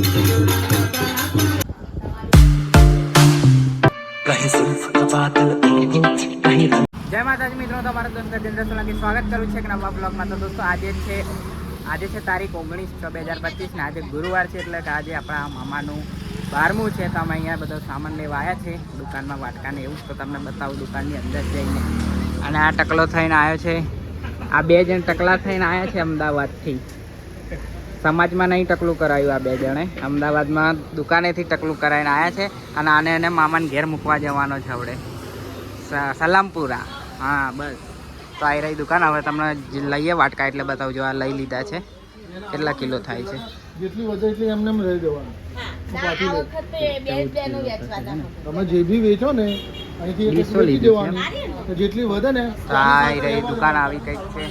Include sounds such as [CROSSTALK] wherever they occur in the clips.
જય માતાજી, મિત્રો, તમારું દોસ્ત ગજેન્દ્ર સોલંકી સ્વાગત કરું છે એક નવા બ્લોગમાં તો દોસ્તો, આજે છે આજે છે તારીખ ઓગણીસ છ બે હજાર પચીસ ને આજે ગુરુવાર છે, એટલે કે આજે આપણા મામાનું બારમું છે, તો અમે અહીંયા બધો સામાન લેવા આવ્યા છે, દુકાનમાં વાટકાને એવું તો તમને બતાવું, દુકાનની અંદર જઈને. અને આ ટકલો થઈને આવ્યો છે, આ બે જણ ટકલા થઈને આવ્યા છે અમદાવાદથી. સમાજમાં નહીં ટકલું કરાયું આ બે જણે. અમદાવાદમાં દુકાનેથી ટકલું કરાવીને આવ્યા છે અને આને એને મામાને ઘેર મૂકવા જવાનો છે આપણે સ- સલામપુરા. હા બસ. તો આવી રહી દુકાન. હવે તમને લઈએ વાટકા એટલે બતાવજો. આ લઈ લીધા છે. કેટલા કિલો થાય છે? જેટલી વધે એટલી એમને એમ રહી દેવાનું. તમે જે બી વેચો ને જેટલી વધે ને તો આ રહી દુકાન આવી કંઈક છે.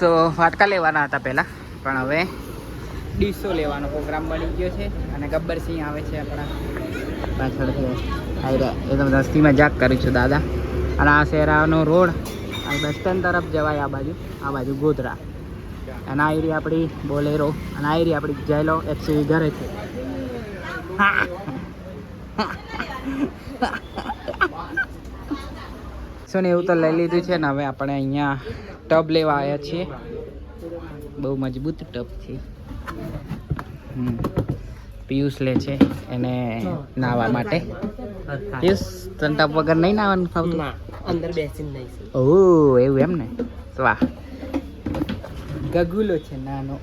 તો ફાટકા લેવાના હતા પહેલાં, પણ હવે ડીશો લેવાનો પ્રોગ્રામ બની ગયો છે અને ગબ્બરસિંહ આવે છે આપણા પાછળથી. એકદમ દસ્તી મજાક કરું છું, દાદા. અને આ શહેરાનો રોડ આ બસ સ્ટેન્ડ તરફ જવાય આ બાજુ આ બાજુ ગોધરા. અને આ એરી આપણી બોલેરો, અને આ એરી આપણી જેલો એક્સયુવી ઘરે છે. [LAUGHS] શું ને એવું તો લઈ લીધું છે ને હવે આપણે અહીંયા ટબ લેવા આવ્યા છીએ. બહુ મજબૂત ટબ છે. પિયુષ લે છે એને નાહવા માટે. પિયુષ તને ટબ વગર નહીં નાહવાનું ફાવતું? અંદર બેસીને નહીં ઓહ એવું એમ ને? વાહ. ગગુલો છે નાનો.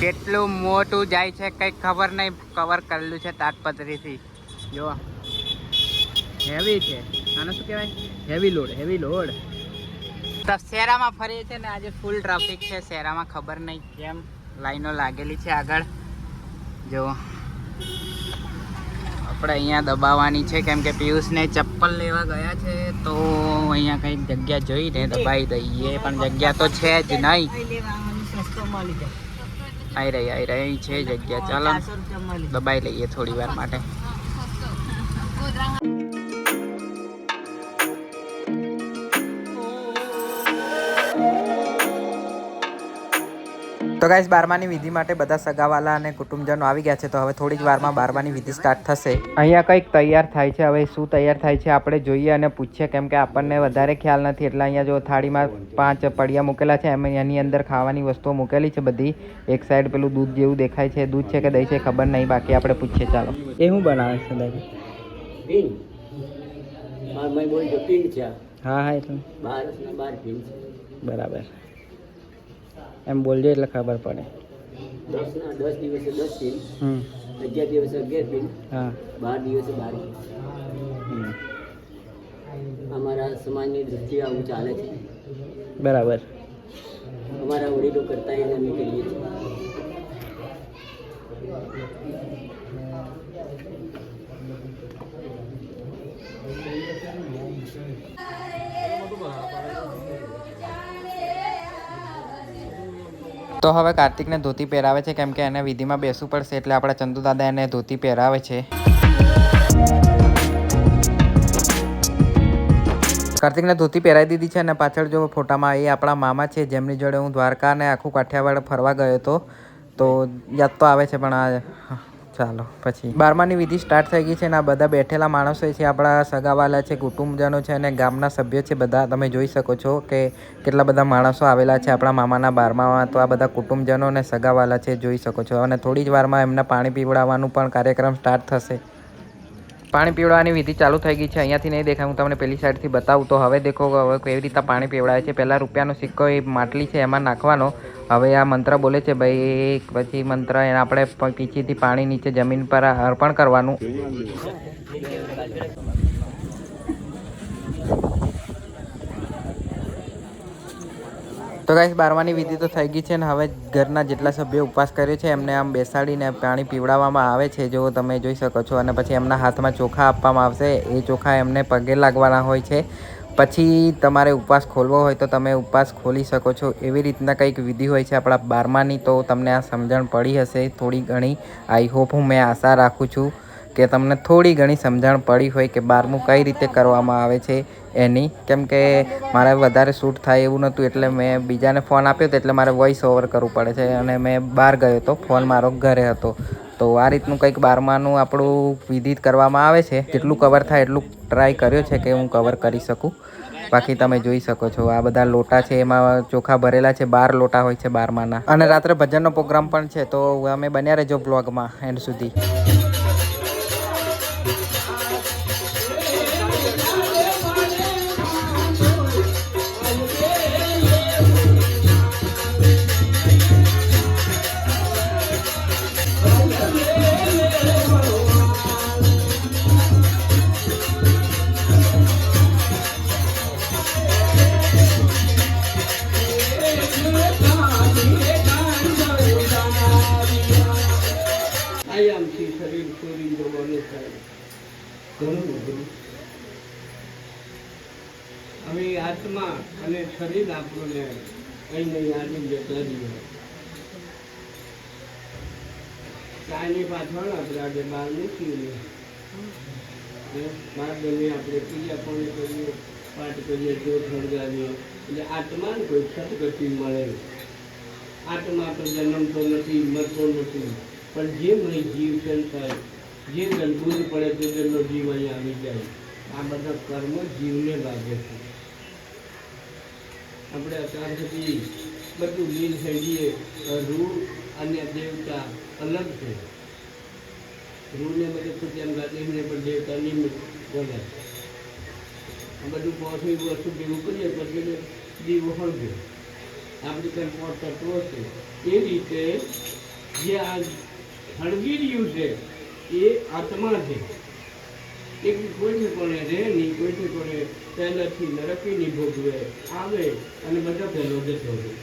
કેટલું મોટું જાય છે કઈ ખબર નહીં. કવર કરેલું છે તાટપત્રીથી જો હેવી છે. આને શું કહેવાય? હેવી લોડ હેવી લોડ તો શેરામાં ફરીએ છે ને આજે ફૂલ ટ્રાફિક છે શહેરામાં ખબર નહીં કેમ લાઈનો લાગેલી છે આગળ. જો. આપણે અહીંયા દબાવવાની છે કેમ કે પિયુષને ચપ્પલ લેવા ગયા છે તો અહીંયા કંઈક જગ્યા જોઈને દબાવી દઈએ પણ જગ્યા તો છે જ નહીં. આવી રહી આવી રહી છે જગ્યા. ચાલો દબાઈ લઈએ થોડી વાર માટે. તો ગાઈસ બારમાની વિધિ માટે બધા સગાવાલા અને કુટુંબજનો આવી ગયા છે તો હવે થોડી જ વારમાં બારમાની વિધિ સ્ટાર્ટ થશે. અહીંયા કંઈક તૈયાર થાય છે હવે શું તૈયાર થાય છે આપણે જોઈએ અને પૂછીએ કેમ કે આપણને વધારે ખ્યાલ નથી. એટલે અહીંયા જો થાળીમાં પાંચ પડિયા મૂકેલા છે એમ એની અંદર ખાવાની વસ્તુઓ મૂકેલી છે બધી. એક સાઈડ પેલું દૂધ જેવું દેખાય છે દૂધ છે કે દહીં છે ખબર નહીં બાકી આપણે પૂછીએ ચાલો. એ શું બનાવે છે દાદી? પિન માર મય બોલ જો પિન છે આ. હા હા એટલે બરાબર. એમ બોલજો એટલે ખબર પડે. દસ દસ દિવસે દસ હમ. અગિયાર દિવસે અગિયાર હા. બાર દિવસે બાર અમારા સમાજની દ્રષ્ટિએ આવું ચાલે છે. બરાબર. અમારા વડીલો કરતા એને અમે કરીએ છીએ. તો હવે કાર્તિકને ધોતી પહેરાવે છે કેમ કે એને વિધિમાં બેસવું પડશે એટલે આપણા ચંદુદાદા એને ધોતી પહેરાવે છે. કાર્તિકને ધોતી પહેરાવી દીધી છે અને પાછળ જો ફોટામાં એ આપણા મામા છે, જેમની જોડે હું દ્વારકા અને આખું કાઠિયાવાડ ફરવા ગયો હતો, તો યાદ તો આવે છે, પણ આ ચાલો, પછી. બારમાની વિધિ સ્ટાર્ટ થઈ ગઈ છે અને આ બધા બેઠેલા માણસો છે, આપણા સગાવાલા છે, કુટુંબજનો છે અને ગામના સભ્યો છે, બધા તમે જોઈ શકો છો કે કેટલા બધા માણસો આવેલા છે આપણા મામાના બારમામાં. તો આ બધા કુટુંબજનો અને સગાવાલા છે, જોઈ શકો છો. અને થોડી જ વારમાં એમને પાણી પીવડાવવાનું પણ કાર્યક્રમ સ્ટાર્ટ થશે. પાણી પીવડાવવાની વિધિ ચાલુ થઈ ગઈ છે. અહીંયાથી નહીં દેખાય. હું તમને પેલી સાઈડથી બતાવું તો હવે દેખો હવે કેવી રીતે પાણી પીવડાવે છે. પહેલાં રૂપિયાનો સિક્કો એ માટલી છે, એમાં નાખવાનો. હવે આ મંત્ર બોલે છે, ભાઈ પછી મંત્ર એને આપણે પીછીથી પાણી નીચે જમીન પર અર્પણ કરવાનું. તો ગાઈસ બારમાની વિધિ તો થઈ ગઈ છે ને હવે ઘરના જેટલા સભ્યો ઉપવાસ કર્યો છે, એમને આમ બેસાડીને પાણી પીવડાવવામાં આવે છે, જો તમે જોઈ શકો છો. અને પછી એમના હાથમાં ચોખા આપવામાં આવશે. એ ચોખા એમને પગે લાગવાના હોય છે. પછી તમારે ઉપવાસ ખોલવો હોય તો તમે ઉપવાસ ખોલી શકો છો. એવી રીતના કંઈક વિધિ હોય છે આપણા બારમાની, તો તમને આ સમજણ પડી હશે થોડી ઘણી. આઈ હોપ હું મેં આશા રાખું છું. કે તમને થોડી ઘણી સમજણ પડી હોય કે બારમું કઈ રીતે કરવામાં આવે છે એની. કેમ કે મારે વધારે શૂટ થાય એવું નહોતું એટલે મેં બીજાને ફોન આપ્યો હતો એટલે મારે વોઇસ ઓવર કરવું પડે છે અને મેં બહાર ગયો હતો ફોન મારો ઘરે હતો. તો આ રીતનું કંઈક બારમાનું આપણું વિધિત કરવામાં આવે છે. જેટલું કવર થાય એટલું ટ્રાય કર્યો છે કે હું કવર કરી શકું. બાકી તમે જોઈ શકો છો, આ બધા લોટા છે, એમાં ચોખા ભરેલા છે, બાર લોટા હોય છે બારમાના. અને રાત્રે ભજનનો પ્રોગ્રામ પણ છે, તો અમે બન્યા રહેજો બ્લોગમાં એન્ડ સુધી. ઘણું હવે આત્મા અને શરીર આપણને અહીં નહીં આવી જતા દીધો કાયની પાછળ આપણે આજે બહાર નીકળીએ બાર બને આપણે પૂજા પણ કરીએ, પાઠ કરીએ જો સળગાવીએ એટલે આત્માને કોઈ સદગતિ મળે આત્મા તો જન્મતો નથી, મરતો નથી. પણ જે મને જીવ સંસાર જે ગંભૂર પડે તે જેનો જીવ અહીં આવી જાય. આ બધા કર્મ જીવને લાગે છે. આપણે અત્યાર સુધી બધું લીન થઈ જઈએ રૂ અને દેવતા અલગ છે. રૂને બધે કુટુંબ ગાદીને પણ દેવતા નિમિત્ત બોલે. આ બધું પહોંચી વસ્તુ ભેગું કરીએ પછી દીવો હળગે. આપણી કંઈ પોત તત્વો છે. એ રીતે જે આ હળગી રહ્યું છે એ આત્મા છે. એ કોઈ કોને રહે નહીં કોઈ કોને પહેલાથી નરકી નહીં ભોગવે આવે અને બધા પહેલો જતો હોય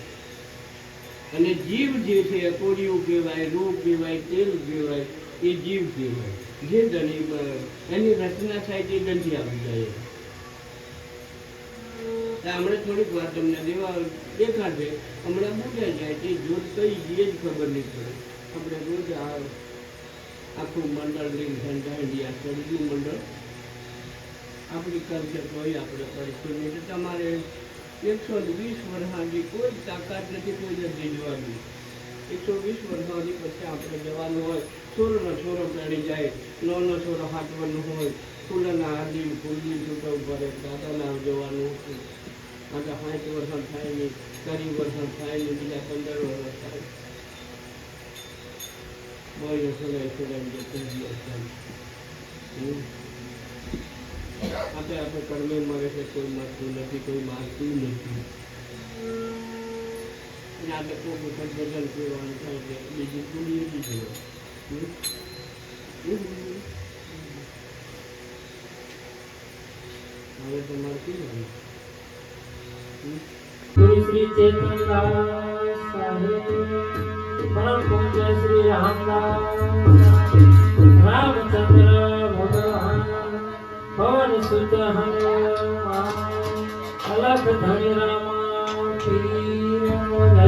અને જીવ જે છે, કોળિયું કહેવાય, રૂપ કહેવાય, તેલ કહેવાય, એ જીવ કહેવાય. જે દણી એની રચના થાય તે દંડી આવી જાય. હમણાં થોડીક વાર તમને દેવા દેખાશે, હમણાં બુજાઈ જાય તે જોત કઈ જે જ ખબર નહીં પડે. આપણે રોજ આ આખું મંડળ લઈને આ મંડળ. આપણી કરશે તોય આપણે કરીશું નહીં તમારે એકસો વીસ વર્ષાની કોઈ તાકાત નથી કોઈ જલ્દી જવાની એકસો વીસ વર્ષાની પછી આપણે જવાનું હોય છોરોનો છોરો ચડી જાય નોનો છોરો હાંટવાનું હોય, ફૂલના હાથી ફૂલની છૂટો ભરે, દાદાના જવાનું હોય આજે સાઠ વર્ષ થાય નહીં કરી વર્ષ થાય નહીં, બીજા પંદર વર્ષ થાય. બોય સોલાય સોલાય જતું આપણે આપણે કર્મે મળે છે કોઈ મળતું નથી કોઈ મારતું નથી અને આપણે કોઈ વખત બદલ કરવાનું થાય છે બીજું પૂરી નથી હવે તમારે કેવું ગુરુ શ્રી ચેતનદાસ સાહેબ પરમ પૂજ્ય શ્રી રામદાસ રામચંદ્ર ભગવાન પવન સુત અલખ ધણી રામા પીર જય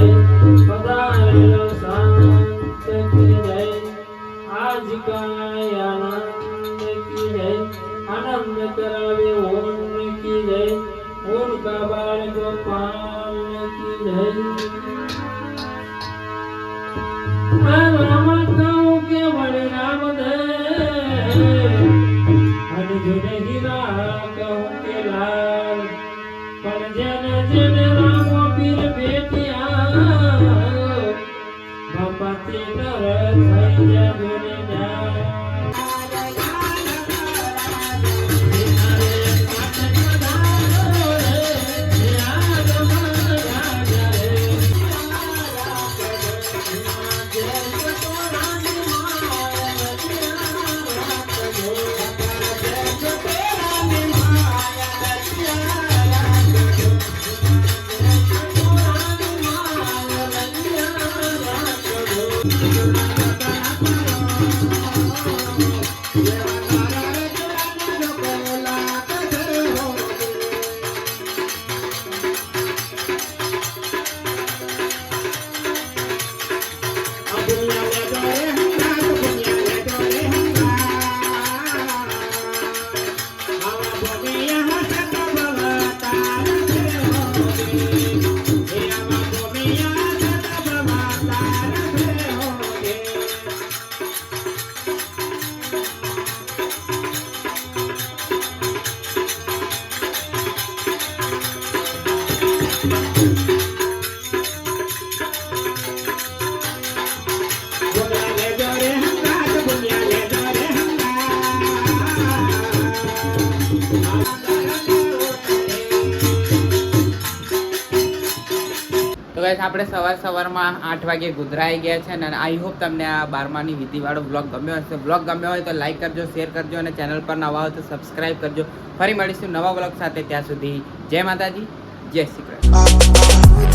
પધારેલો સંત કી જય આજ કાય આનંદ કી જય આનંદ કરાવે ઓમ કી જય ઓમ કા રામ કહું Guys આપણે સવાર સવારમાં આઠ વાગે ગુજરાઈ ગયા છે અને આઈ હોપ તમને આ બારમાની વિધિવાળો બ્લોગ ગમ્યો હશે. બ્લોગ ગમ્યો હોય તો લાઈક કરજો, શેર કરજો અને ચેનલ પર નવા હોય તો સબસ્ક્રાઈબ કરજો. ફરી મળીશું નવા બ્લોગ સાથે ત્યાં સુધી. જય માતાજી, જય શ્રી કૃષ્ણ.